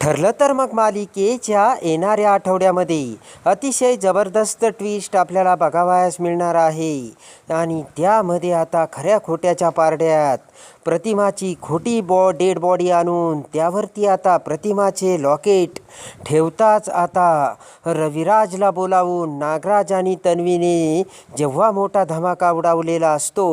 ठरलं तर मग मालिकेच्या येणाऱ्या आठवड्यामध्ये अतिशय जबरदस्त ट्विस्ट आपल्याला बघावयास मिळणार आहे. आणि त्यामध्ये आता खऱ्या खोट्याच्या पारड्यात प्रतिमाची खोटी बॉ डेड बॉडी आणून त्यावरती आता प्रतिमाचे लॉकेट. ठेवताच आता रविराजला बोलावून नागराज आणि तन्वीने जेव्हा मोठा धमाका उडावलेला असतो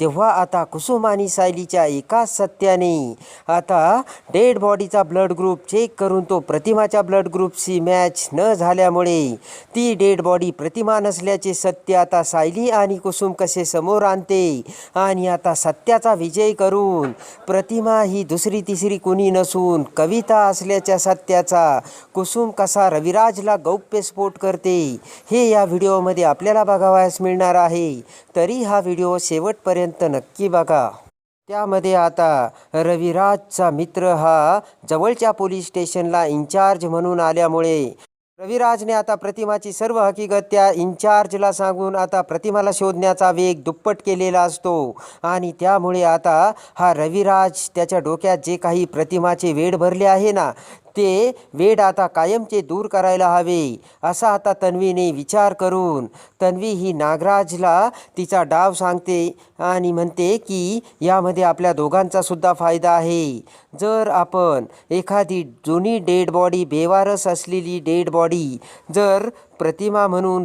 तेव्हा आता कुसुम आणि सायलीच्या एकाच सत्याने आता डेड बॉडीचा ब्लड ग्रुप चेक करून तो प्रतिमाच्या ब्लड ग्रुपशी मॅच न झाल्यामुळे ती डेड बॉडी प्रतिमा नसल्याचे सत्य आता सायली आणि कुसुम कसे समोर आणते आणि आता सत्याचा विजय करून प्रतिमा ही दुसरी तिसरी कुणी नसून कविता असल्याच्या सत्याचा कुसुम कसा रविराजला गौप्यस्फोट करते हे या व्हिडिओमध्ये आपल्याला बघावयास मिळणार आहे. तरी हा व्हिडिओ शेवटपर्यंत नक्की बघा. त्यामध्ये आता रविराजचा मित्र हा जवळच्या पोलीस स्टेशनला इन्चार्ज म्हणून आल्यामुळे रविराजने आता प्रतिमाची सर्व हकीकत त्या इन्चार्जला सांगून आता प्रतिमाला शोधण्याचा वेग दुप्पट केलेला असतो. आणि त्यामुळे आता हा रविराज त्याच्या डोक्यात जे काही प्रतिमाचे वेड भरले आहे ना ते वेड आता कायमचे दूर करायला हवे असा आता तन्वीने विचार करून तन्वी ही नागराजला तिचा डाव सांगते आणि म्हणते की यामध्ये आपल्या दोघांचा सुद्धा फायदा आहे. जर आपण एखादी जुनी डेड बॉडी बेवारस असलेली डेड बॉडी जर प्रतिमा म्हणून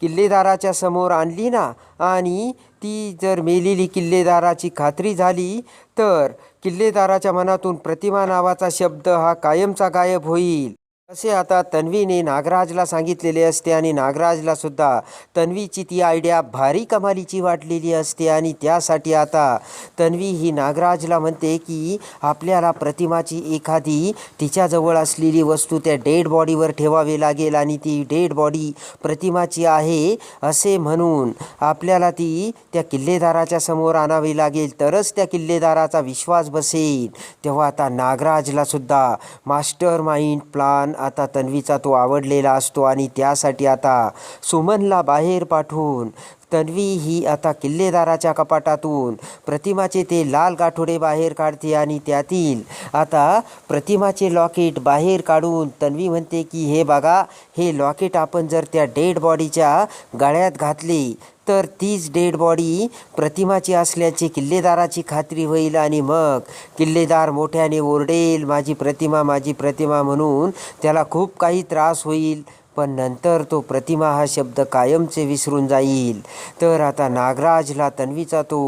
किल्लेदाराच्या समोर आणली ना आणि ती जर मेलेली किल्लेदाराची खात्री झाली तर किल्लेदाराच्या मनातून प्रतिमा नावाचा शब्द हा कायमचा गायब होईल. असे आता तन्वीने नागराजला सांगितलेले असते आणि नागराजला सुद्धा तन्वीची ती आयडिया भारी कमालीची वाटलेली असते आणि त्यासाठी आता तन्वी ही नागराजला म्हणते की आपल्याला प्रतिमाची एखादी तिच्याजवळ असलेली वस्तू त्या डेड बॉडीवर ठेवावी लागेल आणि ती डेड बॉडी प्रतिमाची आहे असे म्हणून आपल्याला ती त्या किल्लेदाराच्या समोर आणावी लागेल. तरच त्या किल्लेदाराचा विश्वास बसेल. तेव्हा आता नागराजला सुद्धा मास्टर माइंड प्लान आता तन्वीचा तो आवडलेला असतो आणि त्यासाठी आता सुमनला बाहेर पाठवून तन्वी ही आता किल्लेदाराच्या कपाटातून. प्रतिमाचे ते लाल गाठोडे बाहेर काढते आणि त्यातील आता प्रतिमाचे लॉकेट बाहेर काढून तन्वी म्हणते की हे बघा हे लॉकेट आपण जर त्या डेड बॉडीच्या गळ्यात घातले तर तीच डेड बॉडी प्रतिमाची असल्याची किल्लेदाराची खात्री होईल आणि मग किल्लेदार मोठ्याने ओरडेल माझी प्रतिमा माझी प्रतिमा म्हणून त्याला खूप काही त्रास होईल. पण नंतर तो प्रतिमा हा शब्द कायमचे विसरून जाईल. तर आता नागराजला तन्वीचा तो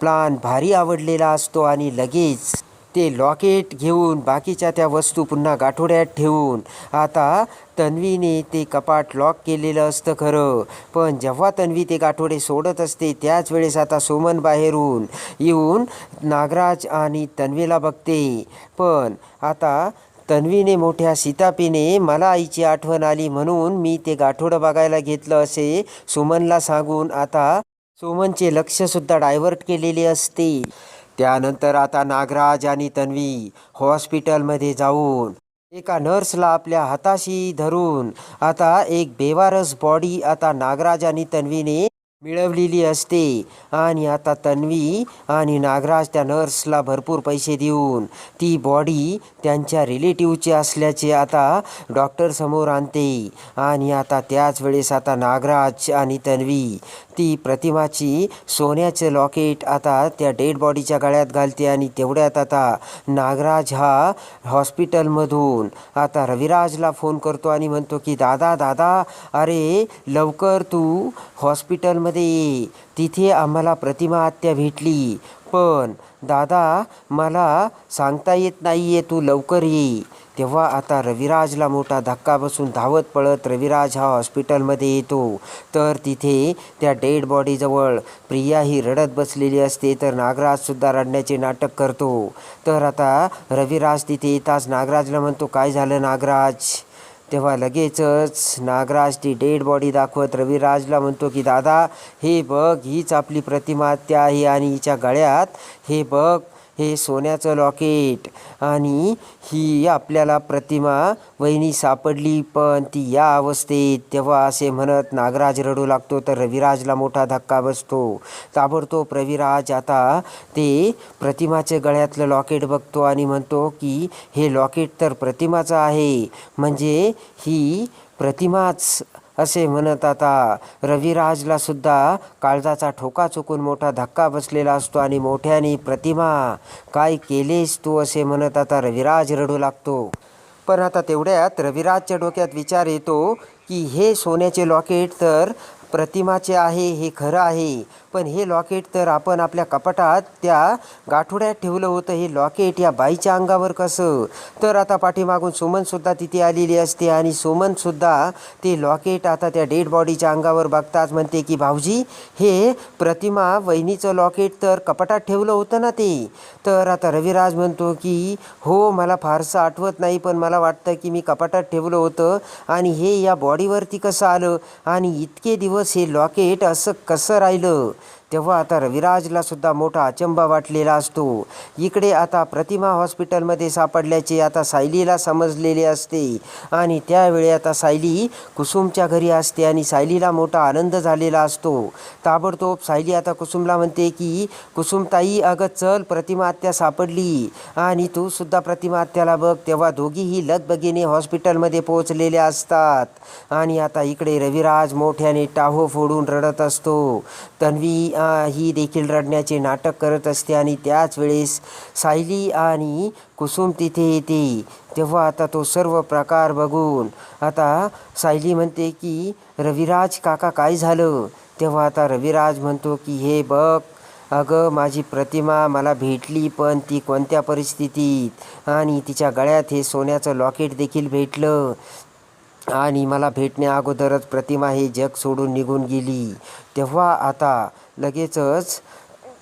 प्लान भारी आवडलेला असतो आणि लगेच ते लॉकेट घेऊन बाकीच्या त्या वस्तू पुन्हा गाठोड्यात ठेवून आता तन्वीने ते कपाट लॉक केलेलं असतं खरं. पण जेव्हा तन्वी ते गाठोडे सोडत असते त्याच वेळेस आता सोमन बाहेरून येऊन नागराज आणि तन्वीला बघते. पण आता तन्वीने मोठ्या सीतापीने मला आईची आठवण आली म्हणून मी ते गाठोडं बघायला घेतलं असे सुमनला सांगून आता सुमनचे लक्षसुद्धा डायव्हर्ट केलेले असते. त्यानंतर आता नागराज आणि तन्वी हॉस्पिटलमध्ये जाऊन एका नर्सला आपल्या हाताशी धरून आता एक बेवारस बॉडी आता नागराज आणि तन्वीने मिळवलेली असते. आणि आता तन्वी आणि नागराज त्या नर्सला भरपूर पैसे देऊन ती बॉडी त्यांच्या रिलेटिव्हची असल्याचे आता डॉक्टर समोर आणते. आणि आता त्याच वेळेस आता नागराज आणि तन्वी ती प्रतिमाची सोन्याचं लॉकेट आता त्या डेड बॉडीच्या गळ्यात घालते आणि तेवढ्यात आता नागराज हा हॉस्पिटलमधून आता रविराजला फोन करतो आणि म्हणतो की दादा दादा अरे लवकर तू हॉस्पिटलमध्ये ये. तिथे आम्हाला प्रतिमा आत्या भेटली. पण दादा मला सांगता येत नाही आहे तू लवकर ये. तेव्हा आता रविराजला मोठा धक्का बसून धावत पळत रविराज हा हॉस्पिटलमध्ये येतो. तर तिथे त्या डेड बॉडीजवळ प्रिया ही रडत बसलेली असते तर नागराजसुद्धा रडण्याचे नाटक करतो. तर आता रविराज तिथे येताच नागराजला म्हणतो काय झालं नागराज? तेव्हा लगेचच नागराज ती डेड बॉडी दाखवत रविराजला म्हणतो की दादा हे बघ हीच आपली प्रतिमा त्या आहे आणि हिच्या गळ्यात हे बघ हे सोन्याचं लॉकेट आणि ही आपल्याला प्रतिमा वहिनी सापडली पण ती या अवस्थेत तेव्हा असे म्हणत नागराज रडू लागतो तर रविराजला मोठा धक्का बसतो. ताबडतोब रविराज आता ते प्रतिमाचे गळ्यातलं लॉकेट बघतो आणि म्हणतो की हे लॉकेट तर प्रतिमाचं आहे. म्हणजे ही प्रतिमाच असे म्हणत आता रविराजला सुद्धा काळजाचा ठोका चुकून मोठा धक्का बसलेला असतो आणि मोठ्याने प्रतिमा काय केलेस तू? असे म्हणत आता रविराज रडू लागतो. पण आता तेवढ्यात रविराजच्या डोक्यात विचार येतो की हे सोन्याचे लॉकेट तर प्रतिमाचे आहे हे खरं आहे. पण हे लॉकेट तर आपण आपल्या कपाटात त्या गाठोड्यात ठेवलं होतं. हे लॉकेट या बाईच्या अंगावर कसं? तर आता पाठीमागून सुमनसुद्धा तिथे आलेली असते आणि सुमनसुद्धा ते लॉकेट आता त्या डेड बॉडीच्या अंगावर बघताच म्हणते की भाऊजी हे प्रतिमा वहिनीचं लॉकेट तर कपाटात ठेवलं होतं ना ते? तर आता रविराज म्हणतो की हो मला फारसं आठवत नाही पण मला वाटतं की मी कपाटात ठेवलं होतं आणि हे या बॉडीवरती कसं आलं? आणि इतके दिवस हे लॉकेट असं कसं राहिलं? तेव्हा आता रविराजला सुद्धा मोठा अचंबा वाटलेला असतो. इकडे आता प्रतिमा हॉस्पिटलमध्ये सापडल्याचे आता सायलीला समजलेले असते. आणि त्यावेळी आता सायली कुसुमच्या घरी असते आणि सायलीला मोठा आनंद झालेला असतो. ताबडतोब सायली आता कुसुमला म्हणते की कुसुमताई अगं चल प्रतिमा आत्या सापडली. आणि तू सुद्धा प्रतिमा आत्याला बघ तेव्हा दोघीही लगबगीने हॉस्पिटलमध्ये पोहोचलेल्या असतात. आणि आता इकडे रविराज मोठ्याने टाहो फोडून रडत असतो. तन्वी ही देखील रडण्याचे नाटक करत असते आणि त्याच वेळेस सायली आणि कुसुम तिथे येते. तेव्हा आता तो सर्व प्रकार बघून आता सायली म्हणते की रविराज काका काय झालं? तेव्हा आता रविराज म्हणतो की हे बघ अगं माझी प्रतिमा मला भेटली पण ती कोणत्या परिस्थितीत? आणि तिच्या गळ्यात हे सोन्याचं लॉकेट देखील भेटलं. आणि मला भेटण्या अगोदरच प्रतिमा हे जग सोडून निघून गेली. तेव्हा आता लगेचच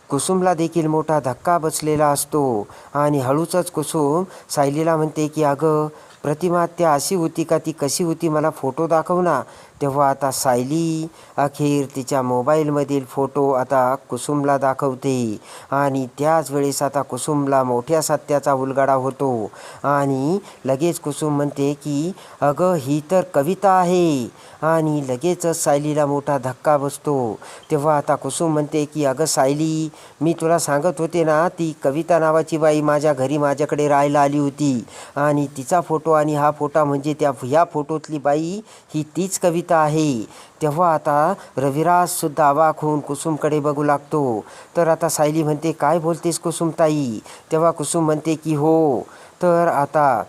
कुसुमला देखील मोठा धक्का बसलेला असतो. आणि हळूचच कुसुम सायलीला म्हणते की अगं प्रतिमा त्या अशी होती का? ती कशी होती? मला फोटो दाखव ना. तेव्हा आता सायली अखेर तिच्या मोबाईलमधील फोटो आता कुसुमला दाखवते. आणि त्याच वेळेस आता कुसुमला मोठ्या सत्याचा उलगडा होतो. आणि लगेच कुसुम म्हणते की अगं ही तर कविता आहे. आणि लगेचच सायलीला मोठा धक्का बसतो. तेव्हा आता कुसुम म्हणते की अगं सायली मी तुला सांगत होते ना ती कविता नावाची बाई माझ्या घरी माझ्याकडे राहायला आली होती. आणि तिचा फोटो आणि हा फोटो म्हणजे त्या ह्या फोटोतली बाई ही तीच कविता आहे. तेव्हा आता रविराजसुद्धा अवाक होऊन कुसुमकडे बघू लागतो. तर आता सायली म्हणते काय बोलतेस कुसुमताई? तेव्हा कुसुम म्हणते की हो तर आता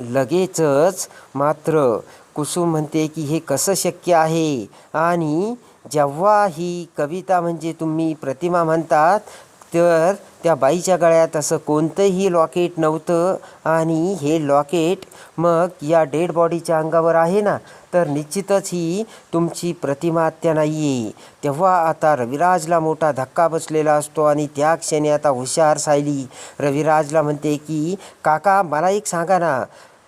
लगेचच मात्र कुसुम म्हणते की हे कसं शक्य आहे? आणि जेव्हा ही कविता म्हणजे तुम्ही प्रतिमा म्हणतात तर त्या बाईच्या गळ्यात असं कोणतंही लॉकेट नव्हतं. आणि हे लॉकेट मग या डेड बॉडीच्या अंगावर आहे ना तर निश्चितच ही तुमची प्रतिमा हत्या नाही आहे तेव्हा आता रविराजला मोठा धक्का बसलेला असतो आणि त्या क्षणी आता हुशार सायली. रविराजला म्हणते की काका मला एक सांगा ना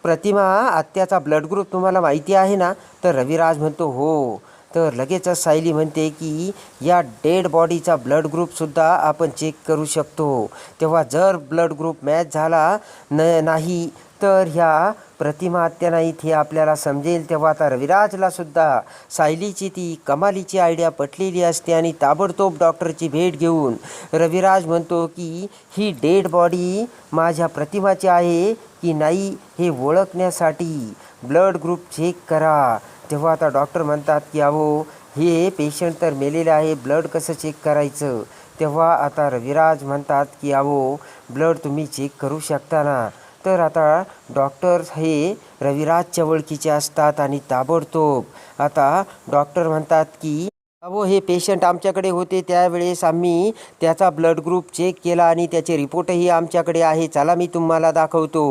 प्रतिमा आत्याचा ब्लड ग्रुप तुम्हाला माहिती आहे ना? तर रविराज म्हणतो हो. तर लगेचच सायली म्हणते की या डेड बॉडीचा ब्लड ग्रुपसुद्धा आपण चेक करू शकतो. तेव्हा जर ब्लड ग्रुप मॅच झाला न नाही तर ह्या प्रतिमा हत्या नाहीत हे आपल्याला समजेल. तेव्हा आता रविराजलासुद्धा सायलीची ती कमालीची आयडिया पटलेली असते आणि ताबडतोब डॉक्टरची भेट घेऊन रविराज म्हणतो की ही डेड बॉडी माझ्या प्रतिमाची आहे की नाही हे ओळखण्यासाठी ब्लड ग्रुप चेक करा. तेव्हा आता डॉक्टर म्हणतात की अहो हे पेशंट तर मेलेले आहे ब्लड कसं चेक करायचं? तेव्हा आता रविराज म्हणतात की अहो ब्लड तुम्ही चेक करू शकता ना. तर आता डॉक्टर्स हे रविराजच्या ओळखीचे असतात आणि ताबडतोब आता डॉक्टर म्हणतात की अहो हे पेशंट आमच्याकडे होते. त्यावेळेस आम्ही त्याचा ब्लड ग्रुप चेक केला आणि त्याचे रिपोर्टही आमच्याकडे आहे. चला मी तुम्हाला दाखवतो.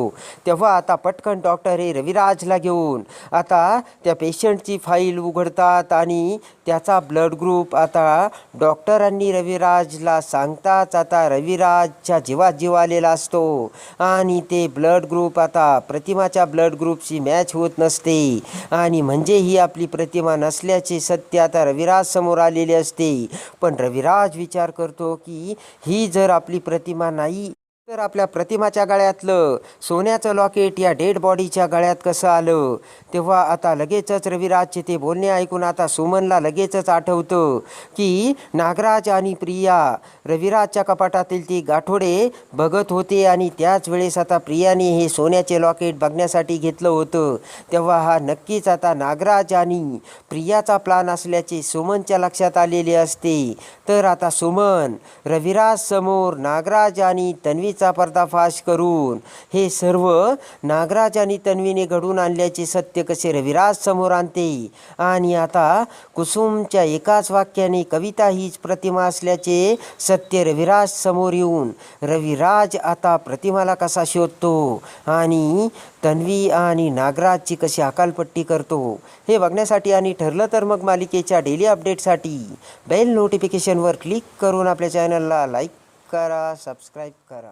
तेव्हा आता पटकन डॉक्टर हे रविराजला घेऊन आता त्या पेशंटची फाईल उघडतात आणि त्याचा ब्लड ग्रुप आता डॉक्टरांनी रविराजला सांगताच आता रविराजच्या जीवात जीव आलेला असतो. आणि ते ब्लड ग्रुप आता प्रतिमाच्या ब्लड ग्रुपशी मॅच होत नसते. आणि म्हणजे ही आपली प्रतिमा नसल्याचे सत्य आता रविराज समोर आलेली असते. पण रविराज विचार करतो की ही जर आपली प्रतिमा नाही तर आपल्या प्रतिमाच्या गळ्यातलं सोन्याचं लॉकेट या डेड बॉडीच्या गळ्यात कसं आलं? तेव्हा आता लगेचच रविराजचे ते बोलणे ऐकून आता सुमनला लगेचच आठवतं की नागराज आणि प्रिया रविराजच्या कपाटातील ती गाठोडे बघत होते आणि त्याच वेळेस आता प्रियाने हे सोन्याचे लॉकेट बघण्यासाठी घेतलं होतं. तेव्हा हा नक्कीच आता नागराज आणि प्रियाचा प्लान असल्याचे सुमनच्या लक्षात आलेले असते. तर आता सुमन रविराज समोर नागराज आणि चुकीचा पर्दाफाश करून हे सर्व नागराज आणि तन्वीने घडून आणल्याचे सत्य कसे रविराज समोर आणते? आणि आता कुसुमच्या एकाच वाक्याने कविता हीच प्रतिमा असल्याचे सत्य रविराज समोर येऊन रविराज आता प्रतिमाला कसा शोधतो? आणि तन्वी आणि नागराजची कशी अकालपट्टी करतो? हे बघण्यासाठी आणि ठरलं तर मग मालिकेच्या डेली अपडेटसाठी बेल नोटिफिकेशनवर क्लिक करून आपल्या चॅनलला लाईक करा सबस्क्राईब करा.